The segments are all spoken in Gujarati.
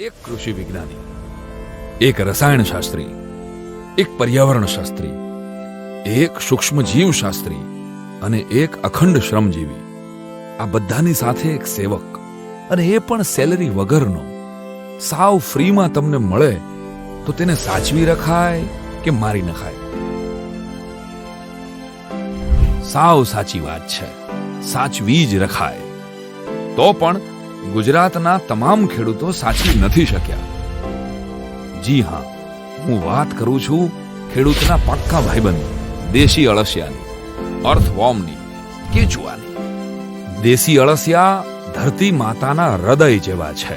એક કૃષિ વિજ્ઞાની, એક રસાયણ શાસ્ત્રી એક પર્યાવરણ શાસ્ત્રી એક સૂક્ષ્મ જીવ શાસ્ત્રી અને એક અખંડ શ્રમજીવી. આ બધાની સાથે એક સેવક. અને એ પણ સેલરી વગરનો. સાવ ફ્રીમાં તમને મળે તો તેને સાચવી રખાય કે મારી નખાય સાવ સાચી વાત છે. સાચવી જ રખાય. તો પણ ગુજરાતના તમામ ખેડૂતો સાચી નથી શક્યા. જી હા, હું વાત કરું છું ખેડૂતના પાક્કા ભાઈબંધ, દેશી અળસિયાની અર્થવોર્મની કેચુઆની દેશી અળસિયા ધરતી માતાના હૃદય જેવા છે.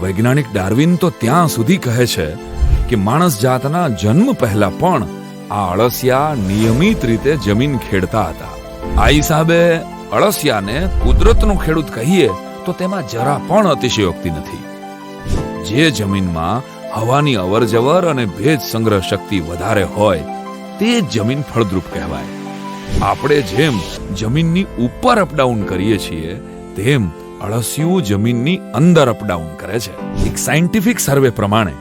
વૈજ્ઞાનિક ડાર્વિન તો ત્યાં સુધી કહે છે કે માણસ જાતના જન્મ પહેલા પણ આ અળસિયા નિયમિત રીતે જમીન ખેડતા હતા. આ હિસાબે અળસિયાને કુદરતનો ખેડૂત કહીએ તો તેમાં જરા પણ અતિશયોક્તિ નથી. જે જમીનમાં હવાની અવરજવર અને ભેજ સંગ્રહ શક્તિ વધારે હોય, તે જમીન ફળદ્રુપ કહેવાય. આપણે જેમ જમીનની ઉપર અપડાઉન કરીએ છીએ, તેમ અળસિયું જમીનની અંદર અપડાઉન કરે છે. એક સાયન્ટિફિક સર્વે પ્રમાણે,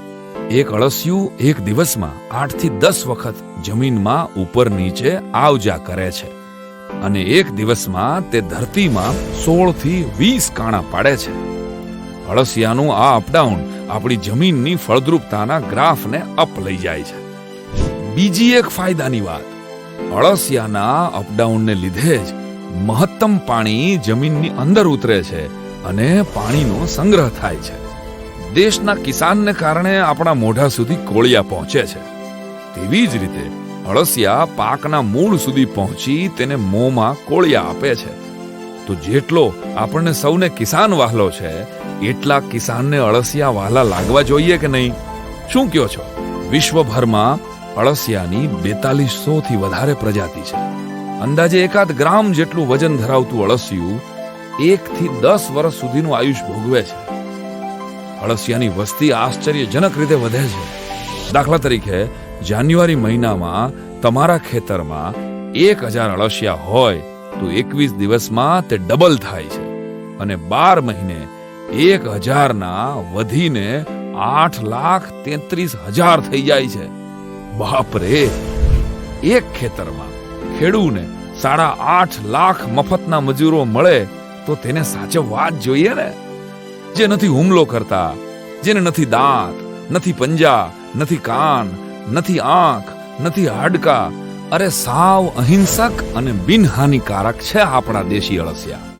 એક અળસિયું એક દિવસમાં આઠથી દસ વખત જમીનમાં ઉપર નીચે આવજા કરે છે. અને એક દિવસમાં તે ધરતીમાં સોળથી વીસ કાણા પાડે છે. અળસિયાનું આ અપડાઉન આપણી જમીનની ફળદ્રુપતાના ગ્રાફને અપ લઈ જાય છે. બીજી એક ફાયદાની વાત, અળસિયાના અપડાઉનને લીધે જ મહત્તમ પાણી જમીનની અંદર ઉતરે છે અને પાણીનો સંગ્રહ થાય છે. દેશના કિસાનને કારણે આપણા મોઢા સુધી કોળિયા પહોંચે છે. તેવી જ રીતે અળસિયા પાકના મૂળ સુધી પહોંચી તેને મોંમાં કોળિયા આપે છે. તો જેટલો આપણને સૌને કિસાન વાહલો છે, એટલા કિસાનને અળસિયા વાહલા લાગવા જોઈએ કે નહીં? શું કયો છો? વિશ્વભરમાં અળસિયાની બેતાલીસો થી વધારે પ્રજાતિ છે. અંદાજે એકાદ ગ્રામ જેટલું વજન ધરાવતું અળસિયું એક થી દસ વર્ષ સુધીનું આયુષ ભોગવે છે. અળસિયાની વસ્તી આશ્ચર્યજનક રીતે વધે છે. દાખલા તરીકે જાન્યુઆરી મહિનામાં તમારા ખેતરમાં એક હજાર અળસિયા હોય તો એકવીસ દિવસમાં તે ડબલ થાય છે. અને બાર મહિને એક હજારના વધીને આઠ લાખ તેત્રીસ હજાર થઈ જાય છે. બાપ રે! એક ખેતરમાં ખેડૂને સાડા આઠ લાખ મફતના મજૂરો મળે તો તેને સાચવવા જ જોઈએ ને. જે નથી હુમલો કરતા, જેને નથી દાંત, નથી પંજા, નથી કાન નથી આંખ નથી હાડકા. અરે સાવ અહિંસક અને બિનહાનિકારક છે આપણા દેશી અળસિયા.